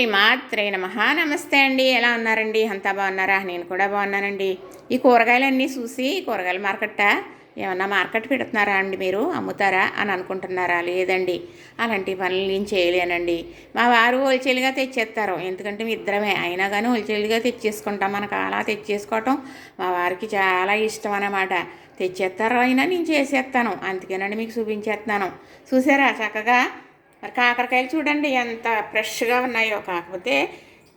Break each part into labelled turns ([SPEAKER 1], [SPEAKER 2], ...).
[SPEAKER 1] శ్రీమాత్రే నమ. నమస్తే అండి. ఎలా ఉన్నారండి? అంతా బాగున్నారా? నేను కూడా బాగున్నానండి. ఈ కూరగాయలన్నీ చూసి కూరగాయల మార్కెట్టా ఏమన్నా మార్కెట్ పెడుతున్నారా అండి మీరు? అమ్ముతారా అని అనుకుంటున్నారా? లేదండి. అలాంటి పనులు నేను చేయలేనండి. మా వారు హోల్సేల్గా తెచ్చేస్తారు. ఎందుకంటే మీ ఇద్దరమే. అయినా కానీ హోల్సేల్గా తెచ్చేసుకుంటాం. మనకు అలా తెచ్చేసుకోవటం మా వారికి చాలా ఇష్టం అన్నమాట. తెచ్చేస్తారు అయినా నేను చేసేస్తాను. అందుకేనండి మీకు చూపించేస్తాను చూసారా? చక్కగా మరి కాకరకాయలు చూడండి ఎంత ఫ్రెష్గా ఉన్నాయో. కాకపోతే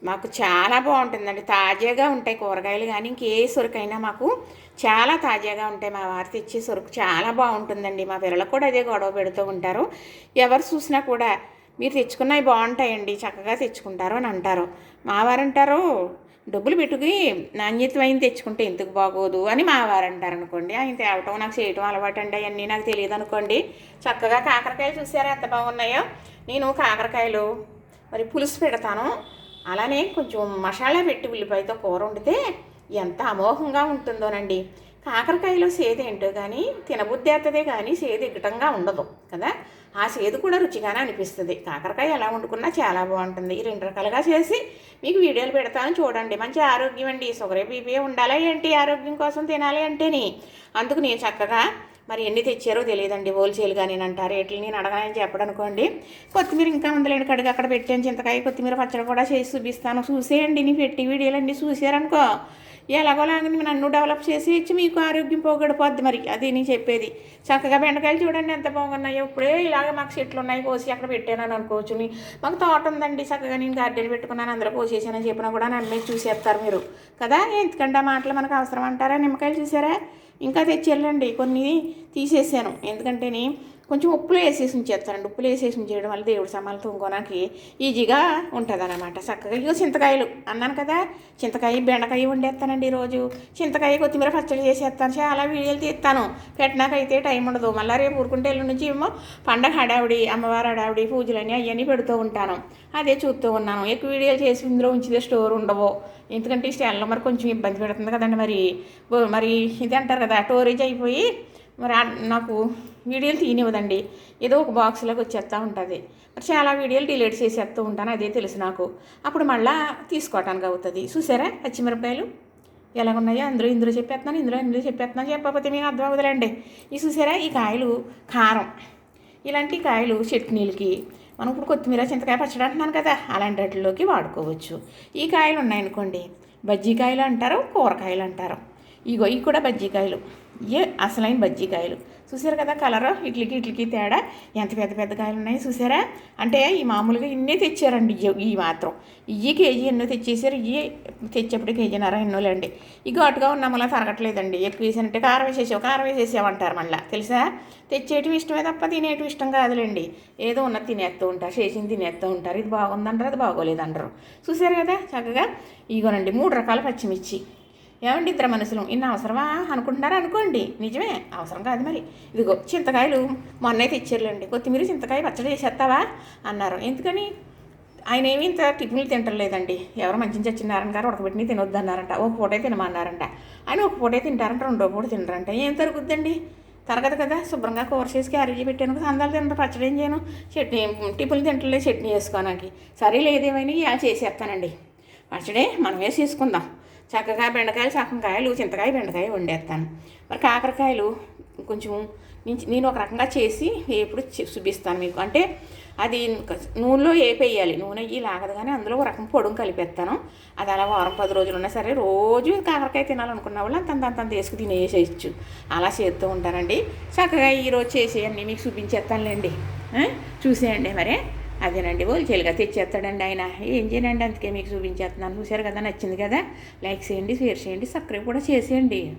[SPEAKER 1] మాకు చాలా బాగుంటుందండి. తాజాగా ఉంటాయి కూరగాయలు కానీ ఇంకే సొరకైనా మాకు చాలా తాజాగా ఉంటాయి. మా వారు తెచ్చే సొరకు చాలా బాగుంటుందండి. మా పిల్లలకు కూడా అదే గొడవ పెడుతూ ఉంటారు. ఎవరు చూసినా కూడా మీరు తెచ్చుకున్నవి బాగుంటాయండి. చక్కగా తెచ్చుకుంటారు అని అంటారు. మా వారు అంటారు డబ్బులు పెట్టుకుని నాణ్యతమైన తెచ్చుకుంటే ఎందుకు బాగోదు అని మా వారు అంటారు అనుకోండి. ఆయన తేవటం నాకు చేయటం అలవాటు అండి అవన్నీ నాకు తెలియదు అనుకోండి. చక్కగా కాకరకాయలు చూసారా? ఎంత బాగున్నాయో. నేను కాకరకాయలు మరి పులుసు పెడతాను. అలానే కొంచెం మసాలా పెట్టి ఉల్లిపాయతో కూర వండితే ఎంత అమోఘంగా ఉంటుందోనండి. కాకరకాయలో సేదు ఏంటో కానీ తినబుద్ధి అవుతుందే కానీ సేదు ఎగ్గటంగా ఉండదు కదా. ఆ సేదు కూడా రుచిగానే అనిపిస్తుంది. కాకరకాయ ఎలా వండుకున్నా చాలా బాగుంటుంది. ఈ రెండు రకాలుగా చేసి మీకు వీడియోలు పెడతాను చూడండి. మంచి ఆరోగ్యం అండి. షుగరే బీపీ ఉండాలి ఏంటి? ఆరోగ్యం కోసం తినాలి అంటేని. అందుకు నేను చక్కగా మరి ఎన్ని తెచ్చారో తెలియదండి. హోల్సేల్గా నేను అంటారు ఎట్లు నేను అడగనని చెప్పడం అనుకోండి కొత్తిమీర ఇంకా ఉందలేండి కడుగు అక్కడ పెట్టాను. చింతకాయ కొత్తిమీర పచ్చడి కూడా చేసి చూపిస్తాను. చూసేయండి. నీ పెట్టి వీడియోలు అన్నీ చూసారనుకో ఎలాగోలాగా నన్ను డెవలప్ చేసి ఇచ్చి మీకు ఆరోగ్యం పోగొడిపోద్ది మరి. అది నేను చెప్పేది. చక్కగా బెండకాయలు చూడండి ఎంత బాగున్నాయో. ఇప్పుడే ఇలాగ మాకు చెట్లు ఉన్నాయి కోసి అక్కడ పెట్టానని అనుకోవచ్చు. మాకు తోట ఉందండి. చక్కగా నేను గార్డెన్ పెట్టుకున్నాను. అందరూ కోసేసానని చెప్పినా కూడా నన్ను మీరు చూసేస్తారు మీరు. కదా? ఎందుకంటే ఆ మాటలు మనకు అవసరం అంటారా? నిమ్మకాయలు చూసారా? ఇంకా తెచ్చి వెళ్ళండి. కొన్ని తీసేసాను. ఎందుకంటే కొంచెం ఉప్పులు వేసేసి ఉంచేస్తానండి. ఉప్పులు వేసేసి ఉంచేయడం వల్ల దేవుడి సమాలు తుంగోనాకి ఈజీగా ఉంటుంది అనమాట చక్కగా ఇగో చింతకాయలు అన్నాను కదా. చింతకాయ బెండకాయ వండేస్తానండి ఈరోజు. చింతకాయ కొత్తిమీర పచ్చడి చేసేస్తాను. చాలా వీడియోలు తీస్తాను. పెట్టినాకైతే టైం ఉండదు. మళ్ళీ రేపు ఊరుకుంటే ఎల్లుండి నుంచి ఏమో పండగ హడావిడి అమ్మవారి హడావిడి పూజలని అవన్నీ పెడుతూ ఉంటాను. అదే చూస్తూ ఉన్నాను. ఎక్కువ వీడియోలు చేసి ఇందులో ఉంచితే స్టోర్ ఉండవు. ఎందుకంటే ఈ స్టాండ్లో మరి కొంచెం ఇబ్బంది పెడుతుంది కదండి మరి. మరి ఇది అంటారు కదా స్టోరేజ్ అయిపోయి మరి నాకు వీడియోలు తీయనివ్వదండి. ఏదో ఒక బాక్స్లోకి వచ్చేస్తూ ఉంటుంది. మరి చాలా వీడియోలు డిలీట్ చేసేస్తూ ఉంటాను అదే తెలుసు నాకు. అప్పుడు మళ్ళీ తీసుకోవటానికి అవుతుంది. చూసారా పచ్చిమిరపకాయలు ఎలా ఉన్నాయో అందులో ఇందులో చెప్పేస్తున్నాను ఇందులో ఇందులో చెప్పేస్తున్నాను చెప్పకపోతే మీకు అర్థం అవుతుందండి ఈ చూసారా ఈ కాయలు కారం. ఇలాంటి కాయలు చట్నీలకి మనం ఇప్పుడు కొత్తిమీర చింతకాయ పచ్చడి అంటున్నాను కదా అలాంటి వాటిలోకి వాడుకోవచ్చు. ఈ కాయలు ఉన్నాయనుకోండి బజ్జీకాయలు అంటారు కూరకాయలు అంటారు. ఇగో ఇవి కూడా బజ్జీకాయలు. ఇవి అసలైన బజ్జీకాయలు చూసారు కదా కలరు? ఇట్లకి ఇట్లకి తేడా. ఎంత పెద్ద పెద్ద కాయలు ఉన్నాయి చూసారా? అంటే ఈ మామూలుగా ఇన్నే తెచ్చారండి ఈ ఇవి మాత్రం. ఇవి కేజీ ఎన్నో తెచ్చేసారు. ఇవి తెచ్చేప్పుడు కేజీన్నర ఎన్నోలేండి. ఈ ఘాటుగా ఉన్న మళ్ళీ తరగట్లేదండి. ఎక్కువ వేసానంటే కారం వేసేసావు కారం వేసేసామంటారు మళ్ళీ. తెలుసా? తెచ్చేటివి ఇష్టమే తప్ప తినేటివి ఇష్టం కాదులేండి. ఏదో ఉన్నది తినేస్తూ ఉంటారు చేసింది తినేస్తూ ఉంటారు. ఇది బాగుందంటారు అది బాగోలేదంటారు. చూసారు కదా చక్కగా? ఇగోనండి మూడు రకాల పచ్చిమిర్చి. ఏమండి ఇద్దరు మనుషులు? ఇన్ని అవసరమా? అనుకుంటున్నారా? అనుకోండి. నిజమే. అవసరం కాదు మరి. ఇదిగో చింతకాయలు. మొన్నే తెచ్చారులేండి. కొత్తిమీర చింతకాయ పచ్చడి చేసేస్తావా? అన్నారు. ఎందుకని? ఆయన ఏమీ ఇంత టిఫిన్లు తింటలేదండి. ఎవరు మంచి చచ్చినారని గారు ఉడకబెట్టిన తినొద్దన్నారంట. ఒక పూటే తినమన్నారంట. ఆయన ఒక పూటే తింటారంట. రెండో పూట తినరంట. ఏం తరుగుద్దండి? తరగదు కదా. శుభ్రంగా కూర చేసి క్యారేజీ పెట్టాను. సందాలు తింటారు పచ్చడి ఏం చేయను. చట్నీ టిఫిన్లు తింటలేదు చట్నీ వేసుకోనాకి సరే లేదేమైనా ఇలా చేసేస్తానండి. పచ్చడే మనం వేసి చక్కగా బెండకాయలు సగంకాయలు చింతకాయ బెండకాయ వండేస్తాను. మరి కాకరకాయలు కొంచెం నేను- ఒక రకంగా చేసి ఎప్పుడు చూపిస్తాను మీకు. అంటే అది నూనెలో వేపేయాలి నూనె అయ్యి లాగదు కానీ అందులో ఒక రకం పొడుం కలిపేస్తాను. అది అలా వారం పది రోజులు ఉన్నా సరే రోజు కాకరకాయ తినాలనుకున్న వాళ్ళు అంత అంత అంత వేసుకు తినేసేయచ్చు. అలా చేస్తూ ఉంటానండి. చక్కగా ఈరోజు చేసేయండి మీకు చూపించేస్తానులేండి చూసేయండి మరి. అదేనండి హోల్సేల్గా తెచ్చేస్తాడండి ఆయన. ఏం చేయనండి అందుకే మీకు చూపించేస్తున్నాను. చూశారు కదా నచ్చింది కదా? లైక్ చేయండి షేర్ చేయండి సబ్స్క్రైబ్ కూడా చేసేయండి.